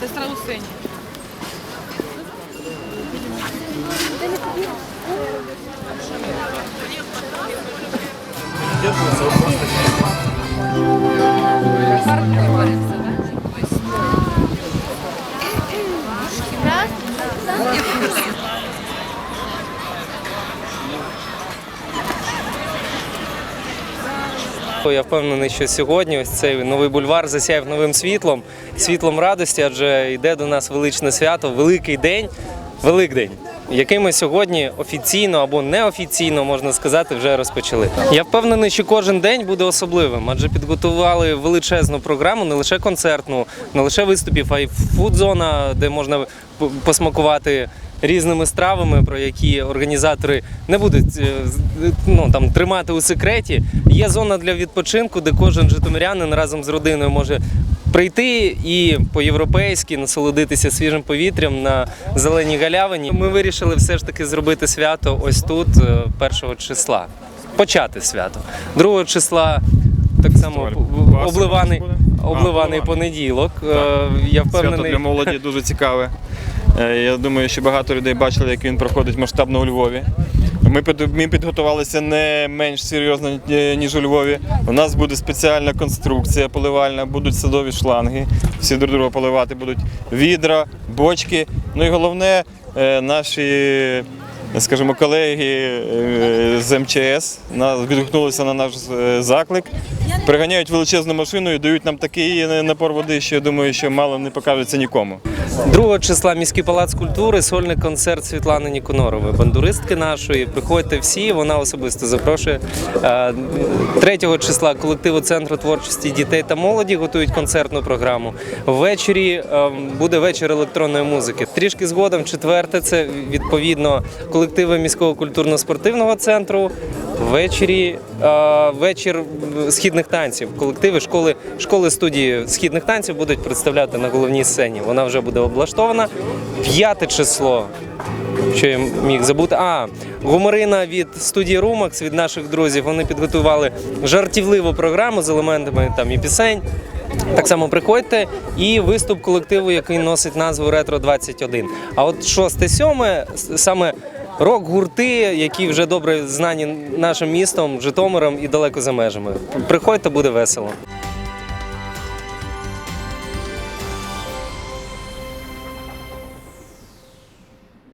Це сразу синій. Я впевнений, що сьогодні ось цей новий бульвар засяяв новим світлом, світлом радості, адже йде до нас величне свято, великий день, Великдень, який ми сьогодні офіційно або неофіційно можна сказати, вже розпочали. Я впевнений, що кожен день буде особливим, адже підготували величезну програму, не лише концертну, не лише виступів, а й фудзона, де можна посмакувати різними стравами, про які організатори не будуть е, ну, там, тримати у секреті. Є зона для відпочинку, де кожен житомирянин разом з родиною може прийти і по-європейськи насолодитися свіжим повітрям на зеленій галявині. Ми вирішили все ж таки зробити свято ось тут, е, першого числа. Почати свято. Другого числа так само обливаний, обливаний понеділок. Е, Я Свято для молоді дуже цікаве. Е, Я думаю, що багато людей бачили, як він проходить масштабно у Львові. Ми, під- підготувалися не менш серйозно, е, ніж у Львові. У нас буде спеціальна конструкція поливальна, будуть садові шланги, всі друг друга поливати будуть відра, бочки. Ну і головне, е, наші, скажімо, колеги е, з МЧС відгукнулися на наш е, заклик. Приганяють величезну машину і дають нам такий е, напор води, що я думаю, що мало не покажеться нікому. 2 числа міський палац культури, сольний концерт Світлани Ніконорової, бандуристки нашої. Приходьте всі, вона особисто запрошує. 3 числа колективу центру творчості дітей та молоді готують концертну програму. Ввечері буде вечір електронної музики. Трішки згодом, четверте, це відповідно колективи міського культурно-спортивного центру. Ввечері е, вечір східних танців. Колективи школи школи студії східних танців будуть представляти на головній сцені. Вона вже буде облаштована. П'яте число. Що я міг забути? А, гуморина від студії Румакс, від наших друзів. Вони підготували жартівливу програму з елементами там і пісень. Так само приходьте і виступ колективу, який носить назву Ретро 21. А от 6-7 саме рок-гурти, які вже добре знані нашим містом, Житомиром і далеко за межами. Приходьте, буде весело.